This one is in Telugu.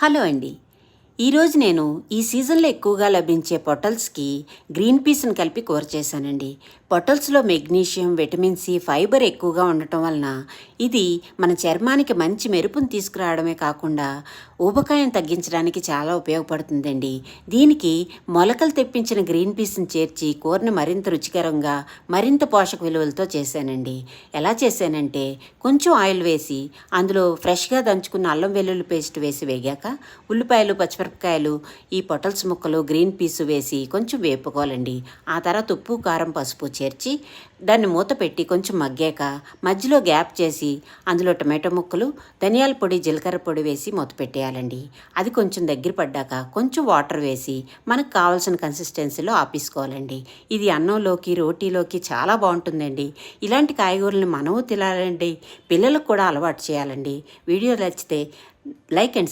హలో అండి. ఈరోజు నేను ఈ సీజన్లో ఎక్కువగా లభించే పొటల్స్కి గ్రీన్ పీస్ని కలిపి కూర చేశానండి. పొటల్స్లో మెగ్నీషియం విటమిన్ సి ఫైబర్ ఎక్కువగా ఉండటం వలన ఇది మన చర్మానికి మంచి మెరుపును తీసుకురావడమే కాకుండా ఊబకాయం తగ్గించడానికి చాలా ఉపయోగపడుతుందండి. దీనికి మొలకలు తెప్పించిన గ్రీన్ పీస్ని చేర్చి కూరని మరింత రుచికరంగా మరింత పోషక విలువలతో చేశానండి. ఎలా చేశానంటే కొంచెం ఆయిల్ వేసి అందులో ఫ్రెష్గా దంచుకున్న అల్లం వెల్లుల్లి పేస్ట్ వేసి వేగాక ఉల్లిపాయలు పచ్చిమిరపకాయలు మిరపకాయలు ఈ పొటల్స్ ముక్కలు గ్రీన్ పీస్ వేసి కొంచెం వేపుకోవాలండి. ఆ తర్వాత ఉప్పు కారం పసుపు చేర్చి దాన్ని మూత పెట్టి కొంచెం మగ్గాక మధ్యలో గ్యాప్ చేసి అందులో టమాటో ముక్కలు ధనియాల పొడి జీలకర్ర పొడి వేసి మూత పెట్టేయాలండి. అది కొంచెం దగ్గర పడ్డాక కొంచెం వాటర్ వేసి మనకు కావాల్సిన కన్సిస్టెన్సీలో ఆపేసుకోవాలండి. ఇది అన్నంలోకి రోటీలోకి చాలా బాగుంటుందండి. ఇలాంటి కాయగూరలను మనము తినాలండి. పిల్లలకు కూడా అలవాటు చేయాలండి. వీడియో నచ్చితే లైక్ అండ్